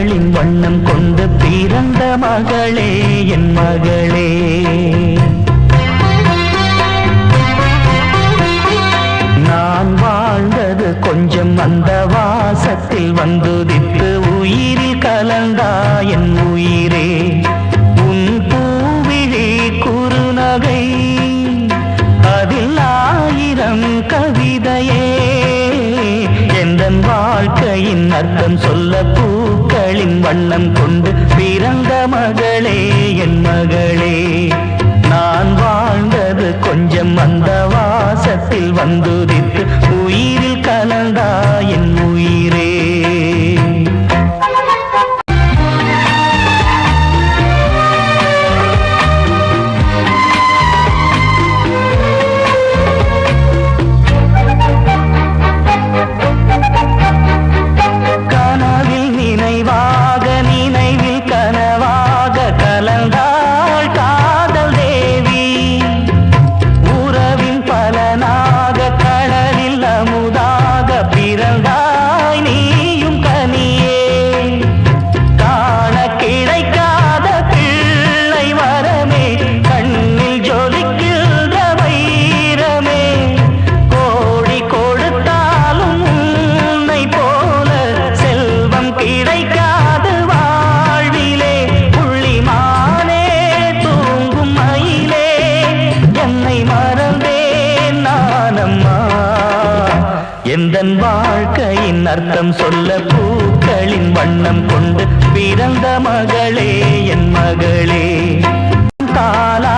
பூக்களின் வண்ணம் கொண்டு பிறந்த மகளே என் மகளே. நான் வாழ்ந்தது கொஞ்சம் அந்த வாசத்தில் வந்துதித்து உயிரில் கலந்தா என் உயிரே. உன் பூவிழே குறுநகை அதில் ஆயிரம் கவிதையே. எந்த வாழ்க்கையின் அர்த்தம் சொல்லப்போ பூக்களின் வண்ணம் கொண்டு பிறந்த மகளே என் மகளே. நான் வாழ்ந்தது கொஞ்சம் அந்த வாசத்தில் வந்து எந்தன் வாழ்க்கையின் அர்த்தம் சொல்ல பூக்களின் வண்ணம் கொண்டு பிறந்த மகளே என் மகளே. தாலா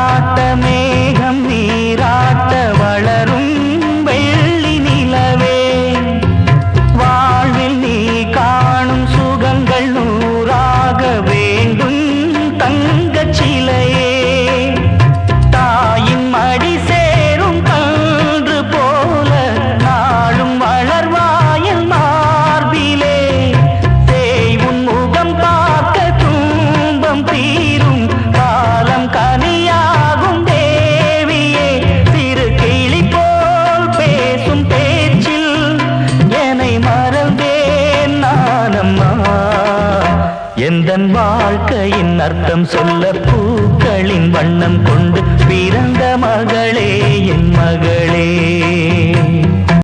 எந்த வாழ்க்கையின் அர்த்தம் சொல்ல பூக்களின் வண்ணம் கொண்டு பிறந்த மகளே என் மகள்.